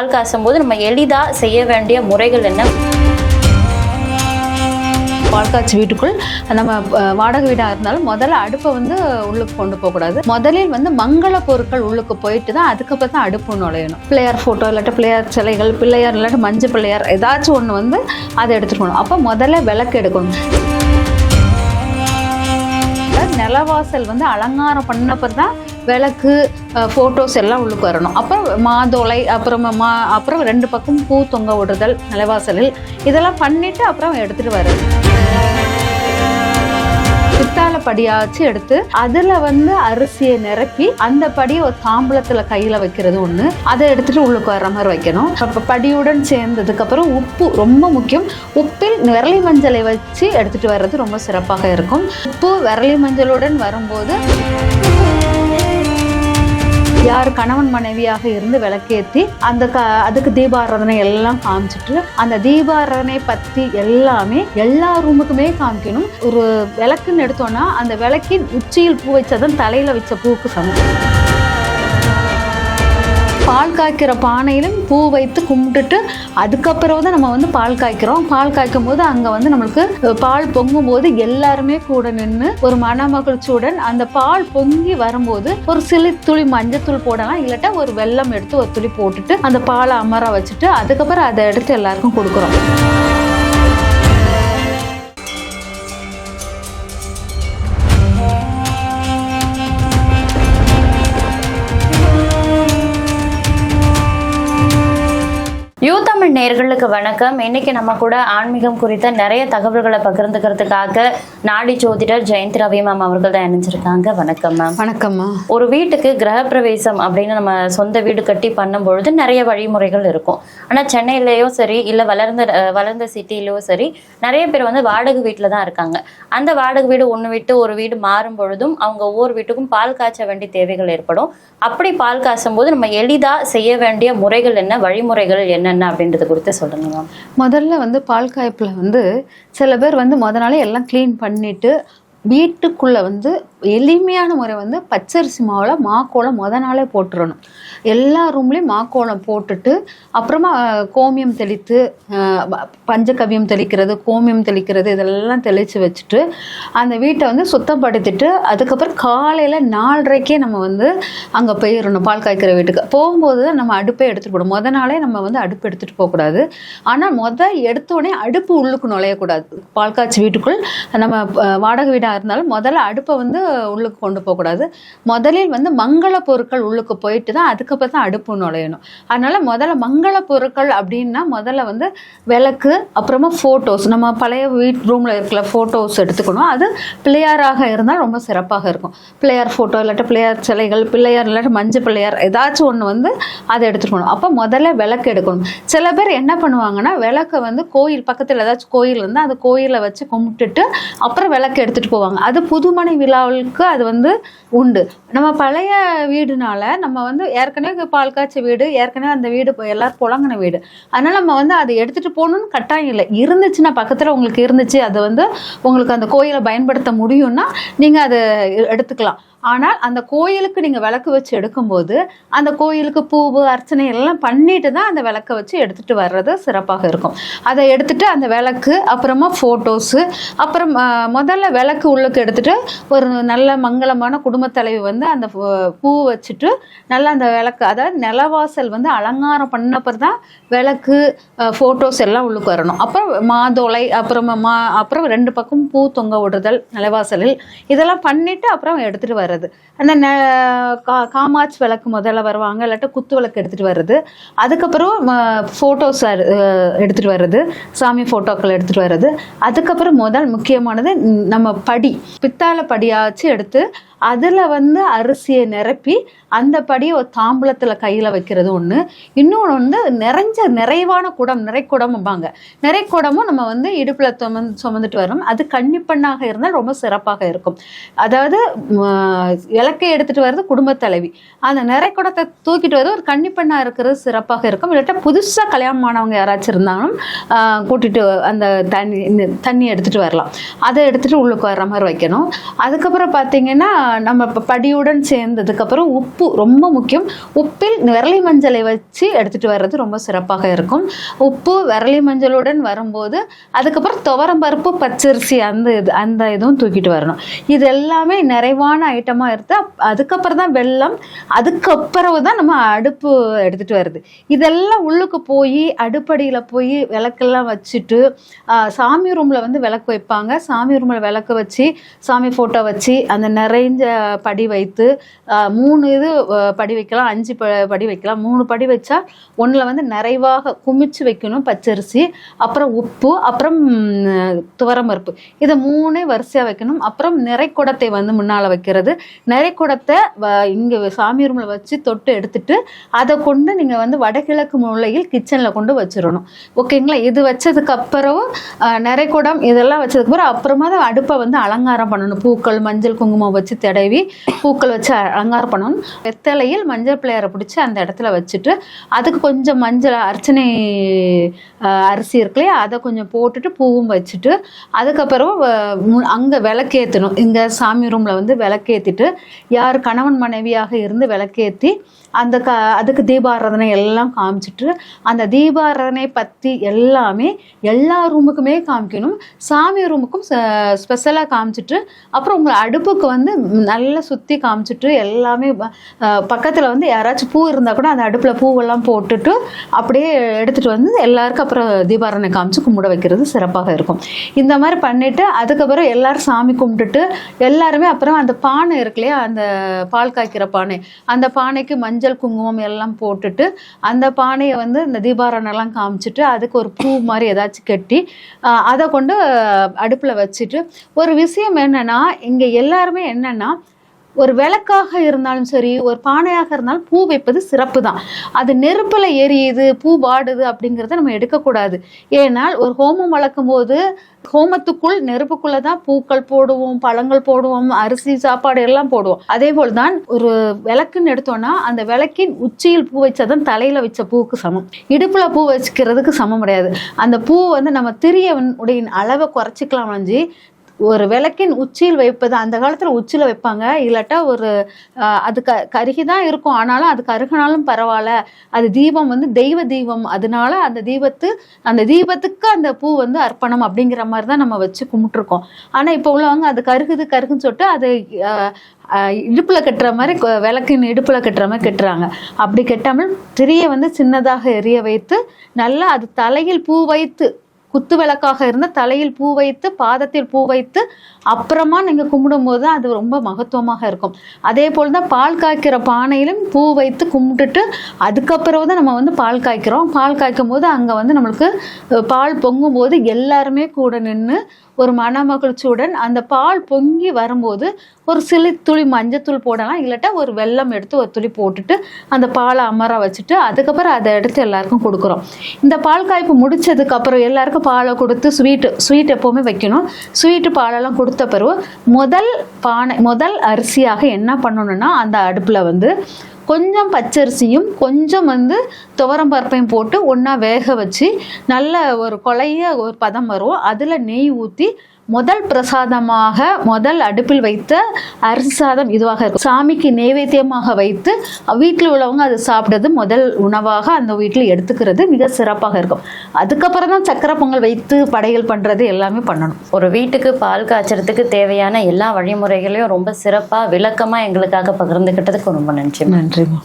பால் காசும் போது நம்ம எளிதாக செய்ய வேண்டிய முறைகள் என்ன? பால் காய்ச்சி வீட்டுக்குள் நம்ம வாடகை வீடாக இருந்தாலும் முதல்ல அடுப்பை வந்து உள்ளுக்கு கொண்டு போகக்கூடாது. முதலில் வந்து மங்கள பொருட்கள் உள்ளுக்கு போயிட்டு தான் அதுக்கப்புறம் தான் அடுப்பு நுழையணும். பிள்ளையார் ஃபோட்டோ இல்லாட்டி பிள்ளையார் சிலைகள் பிள்ளையார் இல்லாட்டி மஞ்சள் பிள்ளையார் ஏதாச்சும் ஒன்று வந்து அதை எடுத்துட்டு போகணும் அப்போ முதல்ல விளக்கு எடுக்கணும். நிலவாசல் வந்து அலங்காரம் பண்ணப்போ தான் விளக்கு ஃபோட்டோஸ் எல்லாம் உள்ளுக்கு வரணும். அப்புறம் மாதோலை அப்புறம் மா அப்புறம் ரெண்டு பக்கம் பூ தொங்க விடுதல் நிலவாசலில். இதெல்லாம் பண்ணிவிட்டு அப்புறம் எடுத்துகிட்டு வர்றது. பித்தால படியாச்சு எடுத்து அதுல வந்து அரிசியை நிரப்பி அந்த படியை ஒரு தாம்பளத்துல கையில வைக்கிறது ஒண்ணு. அதை எடுத்துட்டு உள்ளுக்கு வர்ற மாதிரி வைக்கணும். அப்ப படியுடன் சேர்ந்ததுக்கு அப்புறம் உப்பு ரொம்ப முக்கியம். உப்பில் விரலி மஞ்சளை வச்சு எடுத்துட்டு வர்றது ரொம்ப சிறப்பாக இருக்கும். உப்பு விரலி மஞ்சளுடன் வரும்போது யார் கணவன் மனைவியாக இருந்து விளக்கேற்றி அந்த க அதுக்கு தீபாராதனை எல்லாம் காமிச்சிட்டு அந்த தீபாராதனை பற்றி எல்லாமே எல்லா ரூமுக்குமே காமிக்கணும். ஒரு விளக்குன்னு எடுத்தோன்னா அந்த விளக்கின் உச்சியில் பூ வச்சதான் தலையில் வச்ச பூக்கு சமம். பால் காய்க்கிற பானையிலும் பூ வைத்து கும்பிட்டுட்டு அதுக்கப்புறம் தான் நம்ம வந்து பால் காய்க்கிறோம். பால் காய்க்கும் போது அங்கே வந்து நம்மளுக்கு பால் பொங்கும் போது எல்லாருமே கூட நின்று ஒரு மனமகிழ்ச்சியுடன் அந்த பால் பொங்கி வரும்போது ஒரு சிலி துளி மஞ்சத்தூள் போடலாம். இல்லாட்டா ஒரு வெல்லம் எடுத்து ஒரு துளி போட்டுட்டு அந்த பாலை அமர வச்சுட்டு அதுக்கப்புறம் அதை எடுத்து எல்லாருக்கும் கொடுக்குறோம். நேர்களுக்கு வணக்கம். இன்னைக்கு நம்ம கூட ஆன்மீகம் குறித்த நிறைய தகவல்களை பகிர்ந்துக்கிறதுக்காக நாடி ஜோதிடர் ஜெயந்த் ரவி மேம் அவர்கள் தான் இணைஞ்சிருக்காங்க. வணக்கம் மேம். வணக்கம்மா ஒரு வீட்டுக்கு கிரகப்பிரவேசம் அப்படின்னு நம்ம சொந்த வீடு கட்டி பண்ணும்பொழுது நிறைய வழிமுறைகள் இருக்கும். ஆனா சென்னையிலயோ சரி இல்ல வளர்ந்த வளர்ந்த சிட்டிலயோ சரி நிறைய பேர் வந்து வாடகை வீட்டில் தான் இருக்காங்க. அந்த வாடகை வீடு ஒன்று விட்டு ஒரு வீடு மாறும் பொழுதும் அவங்க ஒவ்வொரு வீட்டுக்கும் பால் காய்ச்ச வேண்டிய தேவைகள் ஏற்படும். அப்படி பால் காய்ச்சும் போது நம்ம எளிதா செய்ய வேண்டிய முறைகள் என்ன வழிமுறைகள் என்னென்ன அப்படின்றத குறித்து சொல்லுங்க மேம் முதல்ல வந்து பால் காய்ப்பில் வந்து சில பேர் வந்து முத நாளே எல்லாம் க்ளீன் பண்ணிவிட்டு வீட்டுக்குள்ளே வந்து எளிமையான முறை வந்து பச்சரிசி மாவில் மாக்கோலம் முத நாளே போட்டுறணும். எல்லா ரூம்லேயும் மாக்கோலம் போட்டுட்டு அப்புறமா கோமியம் தெளித்து பஞ்சகவியம் தெளிக்கிறது கோமியம் தெளிக்கிறது இதெல்லாம் தெளித்து வச்சுட்டு அந்த வீட்டை வந்து சுத்தப்படுத்திட்டு அதுக்கப்புறம் காலையில் நாலரைக்கே நம்ம வந்து அங்கே போயிடணும் பால் காய்க்கிற வீட்டுக்கு. போகும்போது தான் நம்ம அடுப்பே எடுத்துகிட்டு போகணும். முத நாளே நம்ம வந்து அடுப்பு எடுத்துகிட்டு போகக்கூடாது. ஆனால் முத எடுத்தோடனே அடுப்பு உள்ளுக்கு நுழையக்கூடாது. பால் காய்ச்சி வீட்டுக்குள் நம்ம வாடகை வீடாக இருந்தாலும் முதல்ல அடுப்பை வந்து உள்ளுக்கு கொண்டு போகக்கூடாது. முதலில் வந்து மங்கள பொருட்கள் உள்ளுக்கு போயிட்டு தான் அதுக்கப்புறம் தான் அடுப்பு நுழையணும். அதனால் முதல்ல மங்கள பொருட்கள் அப்படின்னா முதல்ல வந்து விளக்கு அப்புறமா ஃபோட்டோஸ் நம்ம பழைய வீட் ரூமில் இருக்கிற ஃபோட்டோஸ் எடுத்துக்கணும். அது பிள்ளையாராக இருந்தால் ரொம்ப சிறப்பாக இருக்கும். பிள்ளையார் ஃபோட்டோ இல்லாட்டி பிள்ளையார் சிலைகள் பிள்ளையார் இல்லாட்டி மஞ்சள் பிள்ளையார் ஏதாச்சும் ஒன்று வந்து அதை எடுத்துகிட்டு போகணும். அப்போ முதல்ல விளக்கு எடுக்கணும். சில பேர் என்ன பண்ணுவாங்கன்னா விளக்கை வந்து கோயில் பக்கத்தில் ஏதாச்சும் கோயில் இருந்தால் அந்த கோயிலை வச்சு கும்பிட்டுட்டு அப்புறம் விளக்கு எடுத்துகிட்டு போவாங்க. அது புதுமனை விழாவுக்கு அது வந்து உண்டு. நம்ம பழைய வீடுனால நம்ம வந்து ஏற்கனவே பால் காய்ச்ச வீடு ஏற்கனவே அந்த வீடு எல்லாரும் புழங்கின வீடு. அதனால நம்ம வந்து அதை எடுத்துட்டு போகணும்னு கட்டாயம் இல்லை. இருந்துச்சுன்னா பக்கத்தில் உங்களுக்கு இருந்துச்சு அது வந்து உங்களுக்கு அந்த கோயிலை பயன்படுத்த முடியும்னா நீங்கள் அதை எடுத்துக்கலாம். ஆனால் அந்த கோயிலுக்கு நீங்கள் விளக்கு வச்சு எடுக்கும்போது அந்த கோயிலுக்கு பூவு அர்ச்சனை எல்லாம் பண்ணிட்டு தான் அந்த விளக்கை வச்சு எடுத்துகிட்டு வர்றது சிறப்பாக இருக்கும். அதை எடுத்துட்டு அந்த விளக்கு அப்புறமா ஃபோட்டோஸு அப்புறம் முதல்ல விளக்கு உள்ளுக்கு எடுத்துட்டு ஒரு நல்ல மங்களமான குடும்பத் தலைவி வந்து அந்த பூ- வச்சுட்டு நல்லா அந்த விளக்கு அதாவது நிலவாசல் வந்து அலங்காரம் பண்ணப்பறம் தான் விளக்கு ஃபோட்டோஸ் எல்லாம் உள்ளுக்கு வரணும். அப்புறம் மாதோலை அப்புறமா மா அப்புறம் ரெண்டு பக்கம் பூ தொங்க விடுதல் நிலவாசலில். இதெல்லாம் பண்ணிட்டு அப்புறம் எடுத்துகிட்டு வர வர்றது. அந்த ந கா- காமாட்சி விளக்கு முதல்ல வருவாங்க இல்லாட்டா குத்து விளக்கு எடுத்துகிட்டு வர்றது. அதுக்கப்புறம் ஃபோட்டோஸ் எடுத்துகிட்டு வர்றது. சாமி ஃபோட்டோக்கள் எடுத்துகிட்டு வர்றது. அதுக்கப்புறம் முதல் முக்கியமானது நம்ம படி. பித்தாளை படியாச்சு எடுத்து அதில் வந்து அரிசியை நிரப்பி அந்த படியை ஒரு தாம்பூலத்தில் கையில் வைக்கிறது ஒன்று இன்னொன்று வந்து நிறைஞ்ச நிறைவான குடம் நிறைக்குடம்பாங்க நிறைக்குடமும் நம்ம வந்து இடுப்பில் சுமந்து சுமந்துட்டு வரோம். அது கன்னிப்பெண்ணாக இருந்தால் ரொம்ப சிறப்பாக இருக்கும். அதாவது இலக்கை எடுத்துகிட்டு வர்றது குடும்பத் தலைவி. அந்த நிறைக்குடத்தை தூக்கிட்டு வர்றது ஒரு கன்னிப்பெண்ணாக இருக்கிறது சிறப்பாக இருக்கும். இல்லாட்டா புதுசாக கல்யாணம் ஆனவங்க யாராச்சும் இருந்தாலும் கூட்டிட்டு அந்த தண்ணி தண்ணி எடுத்துகிட்டு வரலாம். அதை எடுத்துகிட்டு உள்ளுக்கு வர்ற மாதிரி வைக்கணும். அதுக்கப்புறம் பார்த்தீங்கன்னா நம்ம இப்போ படியுடன் சேர்ந்ததுக்கப்புறம் உப்பு ரொம்ப முக்கியம். உப்பில் விரலி மஞ்சளை வச்சு எடுத்துகிட்டு வர்றது ரொம்ப சிறப்பாக இருக்கும். உப்பு விரலி மஞ்சளுடன் வரும்போது அதுக்கப்புறம் துவரம் பருப்பு பச்சரிசி அந்த இது அந்த இதுவும் தூக்கிட்டு வரணும். இது எல்லாமே நிறைவான ஐட்டமாக எடுத்து அதுக்கப்புறம் தான் வெல்லம் அதுக்கப்புறம் தான் நம்ம அடுப்பு எடுத்துகிட்டு வருது. இதெல்லாம் உள்ளுக்கு போய் அடுப்படியில் போய் விளக்கெல்லாம் வச்சுட்டு சாமி ரூமில் வந்து விளக்கு வைப்பாங்க. சாமி ரூமில் விளக்கு வச்சு சாமி ஃபோட்டோ வச்சு அந்த நிறைஞ்ச படி வைத்து மூணு இது படி வைக்கலாம் அஞ்சு ப படி வைக்கலாம். மூணு படி வச்சா ஒன்றில் வந்து நிறைவாக குமிச்சு வைக்கணும் பச்சரிசி அப்புறம் உப்பு அப்புறம் துவரம் துவரம்பருப்பு இதை மூணே வரிசையாக வைக்கணும். அப்புறம் நிறைக்குடத்தை வந்து முன்னால் வைக்கிறது. நிறைக்குடத்தை இங்கே சாமி ரூமில் வச்சு தொட்டு எடுத்துட்டு அதை கொண்டு நீங்கள் வந்து வடகிழக்கு மூலையில் கிச்சனில் கொண்டு வச்சிடணும். ஓகேங்களா? இது வச்சதுக்கு அப்புறம் நிறைக்குடம் இதெல்லாம் வச்சதுக்கப்புறம் அப்புறமா தான் அடுப்பை வந்து அலங்காரம் பண்ணணும். பூக்கள் மஞ்சள் குங்குமம் வச்சு தடவி பூக்கள் வச்சு அலங்காரம் பண்ணணும். வெத்தலையில் மஞ்சள் பிள்ளையாரை பிடிச்சி அந்த இடத்துல வச்சுட்டு அதுக்கு கொஞ்சம் மஞ்சள் அர்ச்சனை அரிசி இருக்கு இல்லையா அதை கொஞ்சம் போட்டுட்டு பூவும் வச்சுட்டு அதுக்கப்புறம் வ- மு- விளக்கேற்றணும் இங்கே சாமி ரூமில் வந்து விளக்கேற்றிட்டு யார் கணவன் மனைவியாக இருந்து விளக்கேத்தி அந்த க அதுக்கு தீபாராதனை எல்லாம் காமிச்சிட்டு அந்த தீபாராதனை பற்றி எல்லாமே எல்லா ரூமுக்குமே காமிக்கணும். சாமி ரூமுக்கும் ஸ்பெஷலாக காமிச்சிட்டு அப்புறம் உங்கள் அடுப்புக்கு வந்து நல்லா சுற்றி காமிச்சிட்டு எல்லாமே பக்கத்தில் வந்து யாராச்சும் பூ இருந்தால் கூட அந்த அடுப்பில் பூவெல்லாம் போட்டுட்டு அப்படியே எடுத்துகிட்டு வந்து எல்லாருக்கும் அப்புறம் தீபாரணை காமிச்சு கும்பிட வைக்கிறது சிறப்பாக இருக்கும். இந்த மாதிரி பண்ணிவிட்டு அதுக்கப்புறம் எல்லாரும் சாமி கும்பிட்டுட்டு எல்லாருமே அப்புறம் அந்த பானை இருக்கு இல்லையா? அந்த பால் காய்க்கிற பானை. அந்த பானைக்கு மஞ்சள் குங்குமம் எல்லாம் போட்டுட்டு அந்த பானையை வந்து இந்த தீபாரணெல்லாம் காமிச்சிட்டு அதுக்கு ஒரு பூ மாதிரி ஏதாச்சும் கட்டி அதை கொண்டு அடுப்பில் வச்சுட்டு ஒரு விஷயம் என்னென்னா இங்கே எல்லாருமே என்னென்னா ஒரு விளக்காக இருந்தாலும் சரி ஒரு பானையாக இருந்தாலும் பூ வைப்பது சிறப்பு தான் அது நெருப்பில் எரியுது பூ வாடுது அப்படிங்கிறத நம்ம எடுக்கக்கூடாது. ஏனால் ஒரு ஹோமம் வளர்க்கும் போது ஹோமத்துக்குள் நெருப்புக்குள்ள தான் பூக்கள் போடுவோம் பழங்கள் போடுவோம் அரிசி சாப்பாடு எல்லாம் போடுவோம். அதே போல் தான் ஒரு விளக்குன்னு எடுத்தோம்னா அந்த விளக்கின் உச்சியில் பூ வச்சாதான் தலையில வச்ச பூவுக்கு சமம். இடுப்புல பூ வச்சுக்கிறதுக்கு சமம் கிடையாது. அந்த பூ வந்து நம்ம திரிய உடைய அளவை குறைச்சிக்கலாம் வந்து ஒரு விளக்கின் உச்சியில் வைப்பது அந்த காலத்தில் உச்சியில் வைப்பாங்க. இல்லாட்டா ஒரு அது க கருகி தான் இருக்கும். ஆனாலும் அது கருகினாலும் பரவாயில்ல. அது தீபம் வந்து தெய்வ தீபம். அதனால அந்த தீபத்து அந்த தீபத்துக்கு அந்த பூ வந்து அர்ப்பணம் அப்படிங்கிற மாதிரி தான் நம்ம வச்சு கும்பிட்டுருக்கோம். ஆனால் இப்போ உள்ளவங்க அது கருகுது கருகுன்னு சொல்லிட்டு அது இடுப்பில் கட்டுற மாதிரி விளக்கின் இடுப்பில் கட்டுற மாதிரி கட்டுறாங்க. அப்படி கட்டாமல் திரியை வந்து சின்னதாக எரிய வைத்து நல்லா அது தலையில் பூ வைத்து குத்து விளக்காக இருந்தால் தலையில் பூ வைத்து பாதத்தில் பூ வைத்து அப்புறமா நீங்கள் கும்பிடும்போது அது ரொம்ப மகத்துவமாக இருக்கும். அதே போல் தான் பால் காய்க்கிற பானையிலும் பூ வைத்து கும்பிட்டுட்டு அதுக்கப்புறம் தான் நம்ம வந்து பால் காய்க்கிறோம். பால் காய்க்கும் போது அங்கே வந்து நம்மளுக்கு பால் பொங்கும் போது எல்லாருமே கூட நின்று ஒரு மனமகிழ்ச்சியுடன் அந்த பால் பொங்கி வரும்போது ஒரு சிலி துளி மஞ்சத்தூள் போடலாம். இல்லாட்டா ஒரு வெல்லம் எடுத்து ஒரு துளி போட்டுட்டு அந்த பாலை அமர வச்சுட்டு அதுக்கப்புறம் அதை எடுத்து எல்லாருக்கும் கொடுக்குறோம். இந்த பால் காய்ப்பு முடிச்சதுக்கு அப்புறம் எல்லாருக்கும் பாலை கொடுத்து ஸ்வீட்டு ஸ்வீட் எப்போவுமே வைக்கணும். ஸ்வீட்டு பாலெல்லாம் கொடுத்த பிறகு முதல் பானை முதல் அரிசியாக என்ன பண்ணணும்னா அந்த அடுப்பில் வந்து கொஞ்சம் பச்சரிசியும் கொஞ்சம் வந்து துவரம் பருப்பையும் போட்டு ஒன்றா வேக வச்சு நல்ல ஒரு கொலைய ஒரு பதம் வரும். அதில் நெய் ஊற்றி முதல் பிரசாதமாக முதல் அடுப்பில் வைத்த அரிசி சாதம் இதுவாக இருக்கும். சாமிக்கு நைவேத்தியமாக வைத்து வீட்டில் உள்ளவங்க அது சாப்பிட்றது முதல் உணவாக அந்த வீட்டில் எடுத்துக்கிறது மிக சிறப்பாக இருக்கும். அதுக்கப்புறம் தான் சக்கரை பொங்கல் வைத்து படையல் பண்ணுறது எல்லாமே பண்ணணும். ஒரு வீட்டுக்கு பால் காய்ச்சறதுக்கு தேவையான எல்லா வழிமுறைகளையும் ரொம்ப சிறப்பா விளக்கமா எங்களுக்காக பகிர்ந்துக்கிட்டதுக்கு ரொம்ப நன்றி. நன்றிம்மா.